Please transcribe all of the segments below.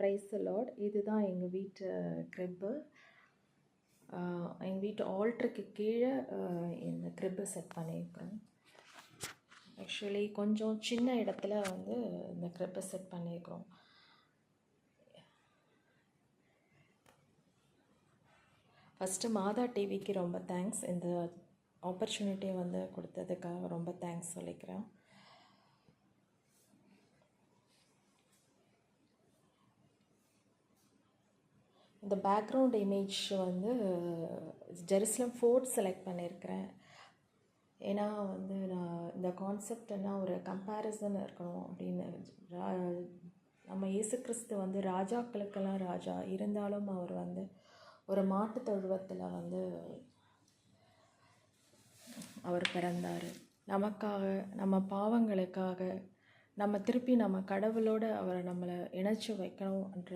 Price Lord இதுதான் எங்கள் வீட்டு க்ரிப்பு எங்கள் வீட்டு ஆல்ட்ருக்கு கீழே இந்த க்ரிப்பு செட் பண்ணியிருக்கிறோம் ஆக்சுவலி கொஞ்சம் சின்ன இடத்துல வந்து இந்த க்ரிப்பை செட் பண்ணியிருக்கிறோம். ஃபஸ்ட்டு மாதா டிவிக்கு ரொம்ப தேங்க்ஸ் இந்த ஆப்பர்ச்சுனிட்டியை வந்து கொடுத்ததுக்காக ரொம்ப தேங்க்ஸ் சொல்லிக்கிறேன். இந்த பேக்ரவுண்ட் இமேஜ் வந்து ஜெருசலம் ஃபோர்ட் செலக்ட் பண்ணியிருக்கிறேன் ஏன்னா வந்து நான் இந்த கான்செப்ட்னா ஒரு கம்பேரிசன் இருக்கணும் அப்படின்னு ரா- நம்ம இயேசு கிறிஸ்து வந்து ராஜாக்களுக்கெல்லாம் ராஜா. இருந்தாலும் அவர் வந்து ஒரு மாட்டு தொழுவத்தில் வந்து அவர் பிறந்தார். நமக்காக நம்ம பாவங்களுக்காக நம்ம திருப்பி நம்ம கடவுளோட அவரை நம்மளை இணைச்சி வைக்கணும்ன்ற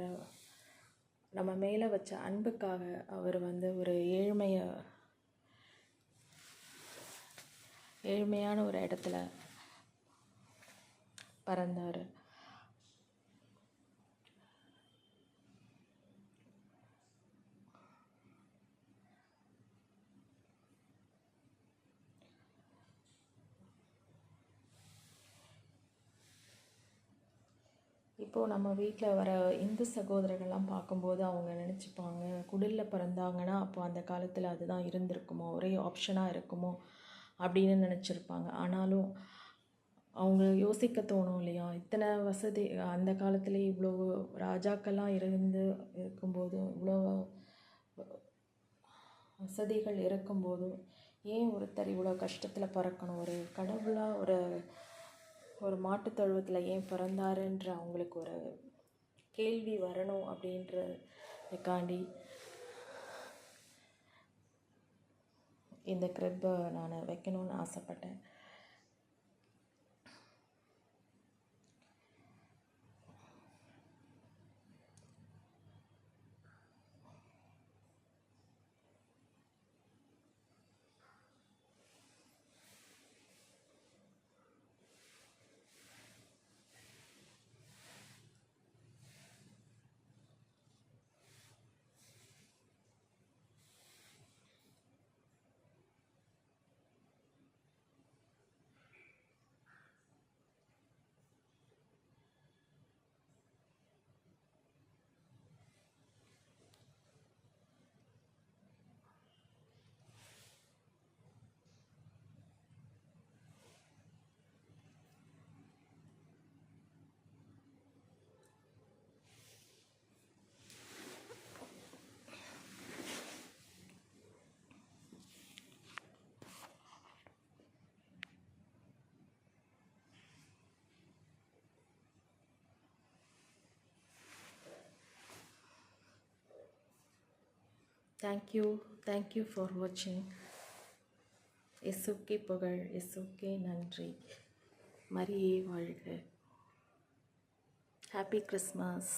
நம்ம மேலே வச்ச அன்புக்காக அவர் வந்து ஒரு ஏழ்மைய ஏழ்மையான ஒரு இடத்துல பிறந்தார். இப்போது நம்ம வீட்டில் வர இந்து சகோதரர்கள்லாம் பார்க்கும்போது அவங்க நினச்சிப்பாங்க குடிலில் பிறந்தாங்கன்னா அப்போ அந்த காலத்தில் அதுதான் இருந்திருக்குமோ ஒரே ஆப்ஷனாக இருக்குமோ அப்படின்னு நினச்சிருப்பாங்க. ஆனாலும் அவங்க யோசிக்க தோணும் இல்லையா? இத்தனை வசதி அந்த காலத்தில் இவ்வளோ ராஜாக்கள்லாம் இருந்து இருக்கும்போதும் இவ்வளோ வசதிகள் இருக்கும்போதும் ஏன் ஒருத்தர் இவ்வளோ கஷ்டத்தில் பறக்கணும்? ஒரு கடவுளாக ஒரு ஒரு மாட்டுத் தொழுவத்தில் ஏன் பிறந்தாருன்ற அவங்களுக்கு ஒரு கேள்வி வரணும் அப்படின்றதுக்காண்டி இந்த க்ரிப்பை நான் வைக்கணும்னு ஆசைப்பட்டேன். தேங்க்யூ தேங்க்யூ ஃபார் வாட்சிங் இயேசுக்கே புகழ் இயேசுக்கே நன்றி மரியே வாழ்க ஹாப்பி கிறிஸ்மஸ்